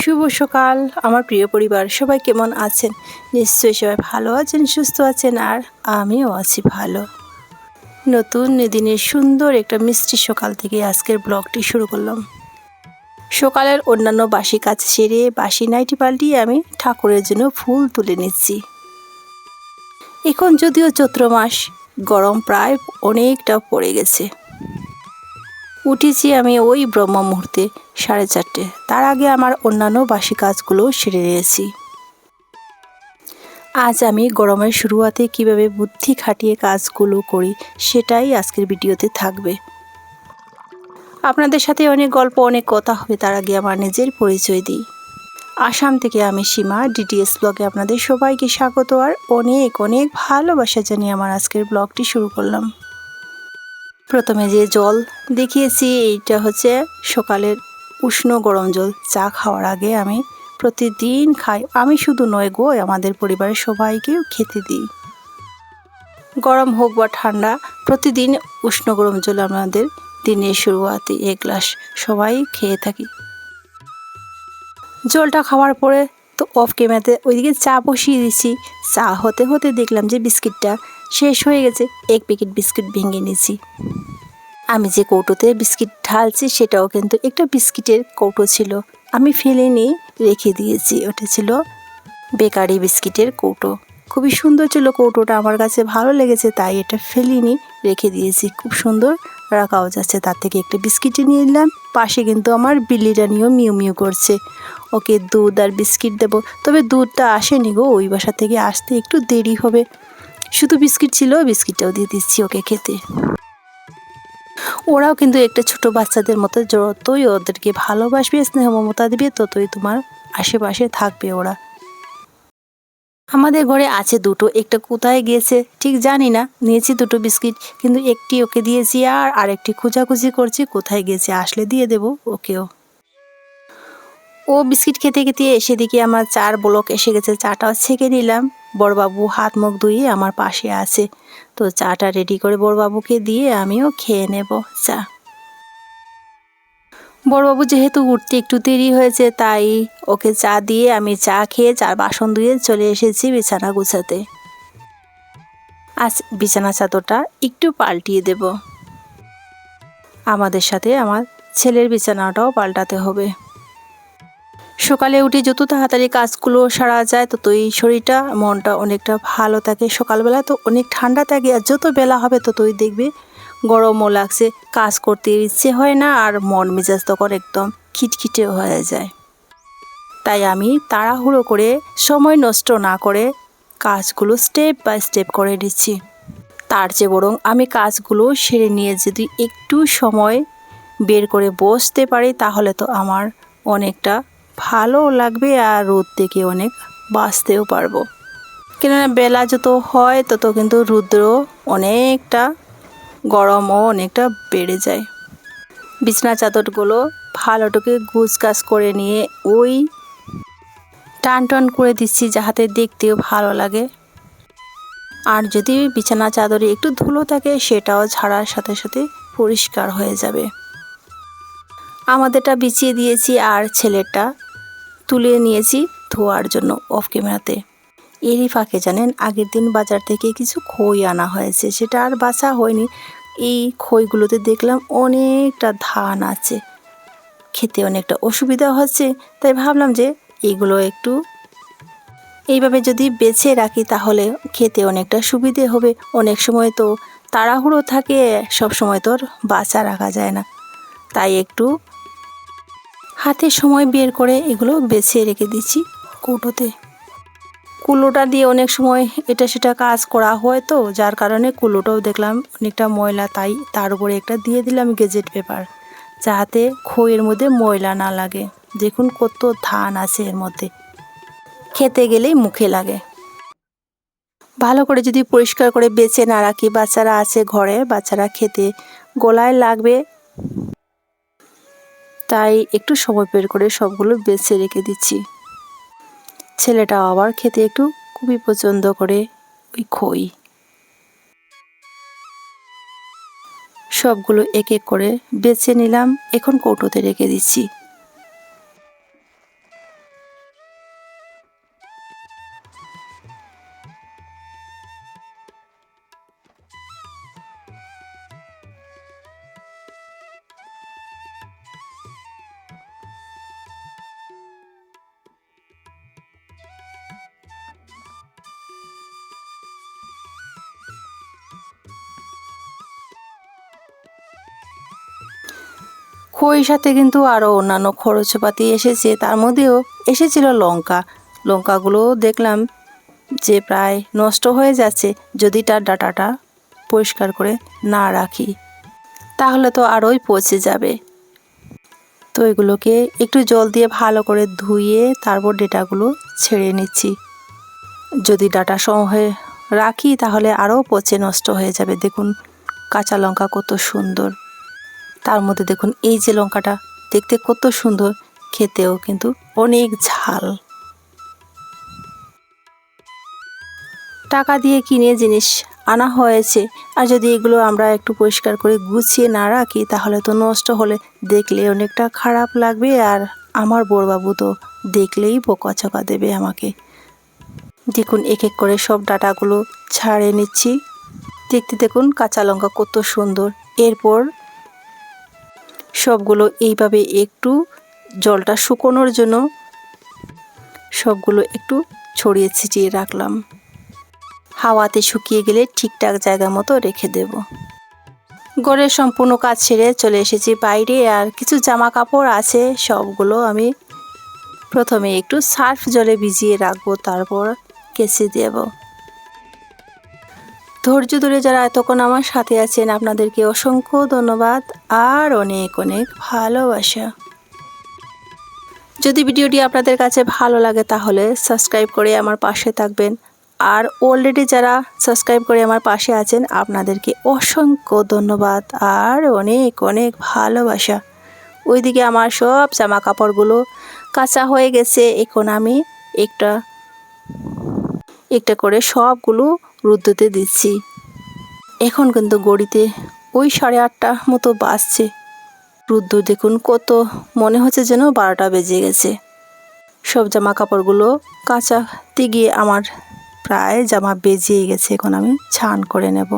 শুভ সকাল। আমার প্রিয় পরিবার, সবাই কেমন আছেন? নিশ্চয়ই সবাই ভালো আছেন, সুস্থ আছেন, আর আমিও আছি ভালো। নতুন দিনের সুন্দর একটা মিষ্টি সকাল থেকে আজকের ব্লগটি শুরু করলাম। সকালের অন্যান্য বাসি কাজ সেরে বাসি নাইটি পাল্টিয়ে আমি ঠাকুরের জন্য ফুল তুলে নিচ্ছি। এখন যদিও চৈত্র মাস, গরম প্রায় অনেকটা পড়ে গেছে। উঠেছি আমি ওই ব্রহ্ম মুহূর্তে সাড়ে চারটে। তার আগে আমার অন্যান্য বাসি কাজগুলো সেরে নিয়েছি। আজ আমি গরমের শুরুয়াতে কীভাবে বুদ্ধি খাটিয়ে কাজগুলো করি সেটাই আজকের ভিডিওতে থাকবে। আপনাদের সাথে অনেক গল্প, অনেক কথা হবে, তার আগে আমার নিজের পরিচয় দিই। আসাম থেকে আমি সীমা, ডিটিএস ব্লগে আপনাদের সবাইকে স্বাগত আর অনেক অনেক ভালোবাসা জানিয়ে আমার আজকের ব্লগটি শুরু করলাম। প্রথমে যে জল দেখিয়েছি, এইটা হচ্ছে সকালের উষ্ণ গরম জল। চা খাওয়ার আগে আমি প্রতিদিন খাই। আমি শুধু নয় গো, আমাদের পরিবারের সবাইকেও খেতে দিই। গরম হোক বা ঠান্ডা, প্রতিদিন উষ্ণ গরম জল আমাদের দিনের শুরুয়াতে এক গ্লাস সবাই খেয়ে থাকি। জলটা খাওয়ার পরে তো অফ ক্যামেরাতে ওইদিকে চা বসিয়ে দিচ্ছি চা হতে হতে দেখলাম যে বিস্কিটটা শেষ হয়ে গেছে। এক প্যাকেট বিস্কিট ভেঙে নিয়েছি। আমি যে কৌটোতে বিস্কিট ঢালছি, সেটাও কিন্তু একটা বিস্কিটের কৌটো ছিল। আমি ফেলে নিয়ে রেখে দিয়েছি। ওটা ছিল বেকারি বিস্কিটের কৌটো। খুবই সুন্দর ছিল কৌটোটা। আমার কাছে ভালো লেগেছে, তাই এটা ফেলিনি, রেখে দিয়েছি। খুব সুন্দর রাখাও যাচ্ছে। তার থেকে একটা বিস্কিটই নিয়ে নিলাম। পাশে কিন্তু আমার বিল্লিটা নিয়েও মিউ মিউ করছে। ওকে দুধ আর বিস্কিট দেবো। তবে দুধটা আসেনি গো, ওই বাসা থেকে আসতে একটু দেরি হবে। শুধু বিস্কিট ছিল, বিস্কিটটাও দিয়ে দিচ্ছি ওকে খেতে। ওরাও কিন্তু একটা ছোট বাচ্চাদের মতো যতই ওদেরকে ভালোবাসবে, স্নেহ মমতা দিবে, ততই তোমার আশেপাশে থাকবে ওরা। আমাদের ঘরে আছে দুটো, একটা কোথায় গিয়েছে ঠিক জানি না, নিয়েছি দুটো বিস্কিট, কিন্তু একটি ওকে দিয়েছি আর আরেকটি খোঁজাখুঁজি করছি, কোথায় গেছে আসলে দিয়ে দেব ওকেও। ও বিস্কিট খেতে খেতে এসে দেখি আমার চার ব্লক এসে গেছে, চাটাও ছেঁকে নিলাম। বড়বাবু হাত মুখ ধুয়ে আমার পাশে আছে। তো চাটা রেডি করে বড়বাবুকে দিয়ে আমিও খেয়ে নেব, চা। বড়বাবু যেহেতু উঠতে একটু দেরি হয়েছে, তাই ওকে চা দিয়ে আমি চা খেয়ে চার বাসন ধুয়ে চলে এসেছি বিছানা গুছাতে। আজ বিছানা চাদরটা একটু পাল্টিয়ে দেব। আমাদের সাথে আমার ছেলের বিছানাটাও পাল্টাতে হবে। সকালে উঠে যত তাড়াতাড়ি কাজগুলো সারা যায়, ততই শরীরটা মনটা অনেকটা ভালো থাকে। সকালবেলা তো অনেক ঠান্ডা থাকে আর যত বেলা হবে ততই দেখবে গরমও লাগছে। কাজ করতে ইচ্ছে হয় না আর মন মেজাজ তখন একদম খিটখিটে হয়ে যায়। তাই আমি তাড়াহুড়ো করে সময় নষ্ট না করে কাজগুলো স্টেপ বাই স্টেপ করে দিচ্ছি তার চেয়ে বরং আমি কাজগুলো সেরে নিয়ে যদি একটু সময় বের করে বসতে পারি, তাহলে তো আমার অনেকটা ভালো লাগবে আর রোদ থেকে অনেক বাঁচতেও পারব। কেননা বেলা যত হয়, তত কিন্তু রুদ্র অনেকটা গরমও অনেকটা বেড়ে যায়। বিছনা চাদরগুলো ভালোটুকে গুছ গাছ করে নিয়ে ওই টান টান করে দিচ্ছি যাহাতে দেখতেও ভালো লাগে। আর যদি বিছানা চাদরে একটু ধুলো থাকে, সেটাও ঝাড়ার সাথে সাথে পরিষ্কার হয়ে যাবে। আমাদেরটা বিছিয়ে দিয়েছি আর ছেলেটা তুলে নিয়েছি ধোয়ার জন্য অফ ক্যামেরাতে এরই ফাঁকে জানেন, আগের দিন বাজার থেকে কিছু খই আনা হয়েছে, সেটা আর বাছা হয়নি। এই খইগুলোতে দেখলাম অনেকটা ধান আছে। খেতে অনেকটা অসুবিধা হচ্ছে, তাই ভাবলাম যে এগুলো একটু এইভাবে যদি বেছে রাখি তাহলে খেতে অনেকটা সুবিধে হবে। অনেক সময় তো তাড়াহুড়ো থাকে, সব সময় তোর বাচ্চা রাখা যায় না। তাই একটু হাতে সময় বের করে এগুলো বেছে রেখে দিচ্ছি কৌটোতে। কুলোটা দিয়ে অনেক সময় এটা সেটা কাজ করা হয় তো, যার কারণে কুলোটাও দেখলাম অনেকটা ময়লা, তাই তার উপরে একটা দিয়ে দিলাম গেজেট পেপার, যাতে খইয়ের মধ্যে ময়লা না লাগে। দেখুন কত ধান আছে এর মধ্যে। খেতে গেলেই মুখে লাগে। ভালো করে যদি পরিষ্কার করে বেছে না রাখি, বাচ্চারা আছে ঘরে, বাচ্চারা খেতে গোলায় লাগবে তাই একটু সময় বের করে সবগুলো বেছে রেখে দিচ্ছি। ছেলেটা আবার খেতে একটু খুবই পছন্দ করে ওই খই। সবগুলো এক এক করে বেছে নিলাম, এখন কৌটোতে রেখে দিচ্ছি। খই সাথে কিন্তু আরও অন্যান্য খরচপাতি এসেছে। তার মধ্যেও এসেছিল লঙ্কা। লঙ্কাগুলো দেখলাম যে প্রায় নষ্ট হয়ে যাচ্ছে। যদি তার ডাটাটা পরিষ্কার করে না রাখি, তাহলে তো আরোই পচে যাবে। তো এগুলোকে একটু জল দিয়ে ভালো করে ধুয়ে তারপর ডেটাগুলো ছেড়ে নিচ্ছি। যদি ডাটা সমূহে রাখি, তাহলে আরও পচে নষ্ট হয়ে যাবে। দেখুন, কাঁচা লঙ্কা কত সুন্দর। তার মধ্যে দেখুন এই যে লঙ্কাটা, দেখতে কত সুন্দর, খেতেও কিন্তু অনেক ঝাল। টাকা দিয়ে কিনে জিনিস আনা হয়েছে, আর যদি এগুলো আমরা একটু পরিষ্কার করে গুছিয়ে না রাখি, তাহলে তো নষ্ট হলে দেখলে অনেকটা খারাপ লাগবে, আর আমার বড়বাবু তো দেখলেই বোকা বোকাচকা দেবে আমাকে। দেখুন এক এক করে সব ডাটাগুলো ছাড়ে নিচ্ছি। দেখতে দেখুন কাঁচা লঙ্কা কত সুন্দর। এরপর সবগুলো এইভাবে একটু জলটা শুকোনোর জন্য সবগুলো একটু ছড়িয়ে ছিটিয়ে রাখলাম। হাওয়াতে শুকিয়ে গেলে ঠিকঠাক জায়গা মতো রেখে দেব। গড়ের সম্পূর্ণ কাজ ছেড়ে চলে এসেছি বাইরে আর কিছু জামা কাপড় আছে, সবগুলো আমি প্রথমে একটু সার্ফ জলে ভিজিয়ে রাখব, তারপর কেচে দেব। ধৈর্য ধরে যারা এতক্ষণ আমার সাথে আছেন, আপনাদেরকে অসংখ্য ধন্যবাদ আর অনেক অনেক ভালোবাসা। যদি ভিডিওটি আপনাদের কাছে ভালো লাগে, তাহলে সাবস্ক্রাইব করে আমার পাশে থাকবেন। আর অলরেডি যারা সাবস্ক্রাইব করে আমার পাশে আছেন, আপনাদেরকে অসংখ্য ধন্যবাদ আর অনেক অনেক ভালোবাসা। ওইদিকে আমার সব জামা কাপড়গুলো কাঁচা হয়ে গেছে, এখন আমি একটা একটা করে সবগুলো রুদ্রতে দিচ্ছি। এখন কিন্তু গড়িতে ওই সাড়ে আটটা মতো বাজছে। রুদ্র দেখুন কত মনে হচ্ছে যেন বারোটা বেজে গেছে। সব জামা কাপড়গুলো কাঁচাতে গিয়ে আমার প্রায় জামা বেজিয়ে গেছে, এখন আমি ছান করে নেব।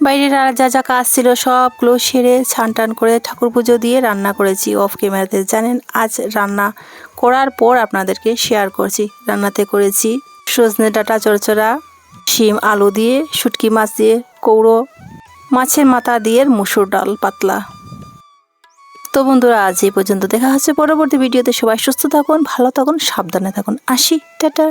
বাইরের আর যা যা কাজ ছিল সবগুলো সেরে ছান টান করে ঠাকুর পুজো দিয়ে রান্না করেছি অফ ক্যামেরাতে জানেন, আজ রান্না করার পর আপনাদেরকে শেয়ার করছি। রান্নাতে করেছি সজনে ডাটা চড়চড়া শিম, আলু দিয়ে, শুটকি মাছ দিয়ে, কৌড়ো, মাছের মাথা দিয়ে মুসুর ডাল পাতলা। তো বন্ধুরা, আজ এই পর্যন্ত দেখা হচ্ছে পরবর্তী ভিডিওতে। সবাই সুস্থ থাকুন, ভালো থাকুন, সাবধানে থাকুন। আসি, টাটা।